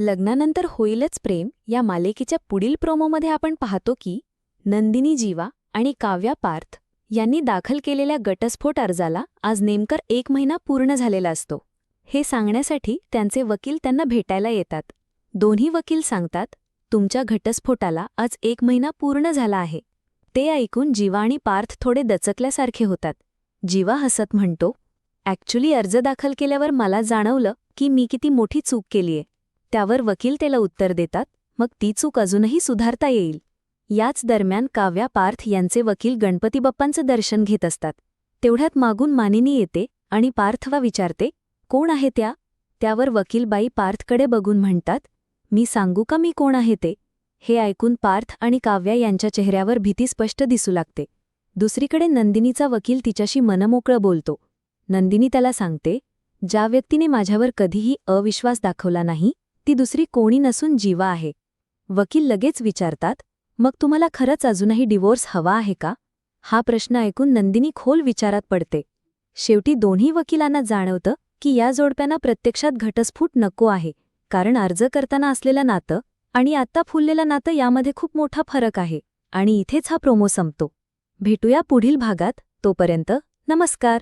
लग्नानंतर होईलच प्रेम या मालिकेच्या पुढील प्रोमोमध्ये आपण पाहतो की नंदिनी जीवा आणि काव्या पार्थ यांनी दाखल केलेल्या गटस्फोट अर्जाला आज नेमकर एक महिना पूर्ण झालेला असतो. हे सांगण्यासाठी त्यांचे वकील त्यांना भेटायला येतात. दोन्ही वकील सांगतात तुमच्या घटस्फोटाला आज एक महिना पूर्ण झाला आहे. ते ऐकून जीवा आणि पार्थ थोडे दचकल्यासारखे होतात. जीवा हसत म्हणतो ॲक्च्युली अर्ज दाखल केल्यावर मला जाणवलं की मी किती मोठी चूक केलीये. त्यावर वकील त्याला उत्तर देतात मग ती चूक अजूनही सुधारता येईल. याच दरम्यान काव्या पार्थ यांचे वकील गणपती बाप्पांचं दर्शन घेत असतात. तेवढ्यात मागून मानिनी येते आणि पार्थवा विचारते कोण आहे त्या? त्यावर वकीलबाई पार्थकडे बघून म्हणतात मी सांगू का मी कोण आहे ते? हे ऐकून पार्थ आणि काव्या यांच्या चेहऱ्यावर भीती स्पष्ट दिसू लागते. दुसरीकडे नंदिनीचा वकील तिच्याशी मनमोकळं बोलतो. नंदिनी त्याला सांगते ज्या व्यक्तीने माझ्यावर कधीही अविश्वास दाखवला नाही ती दुसरी कोणी नसून जीवा आहे. वकील लगेच विचारतात मग तुम्हाला खरंच अजूनही डिवोर्स हवा आहे का? हा प्रश्न ऐकून नंदिनी खोल विचारात पडते. शेवटी दोन्ही वकिलांना जाणवतं की या जोडप्यांना प्रत्यक्षात घटस्फोट नको आहे कारण अर्ज करताना असलेलं नातं आणि आत्ता फुललेलं नातं यामध्ये खूप मोठा फरक आहे आणि इथेच हा प्रोमो संपतो. भेटूया पुढील भागात तोपर्यंत नमस्कार!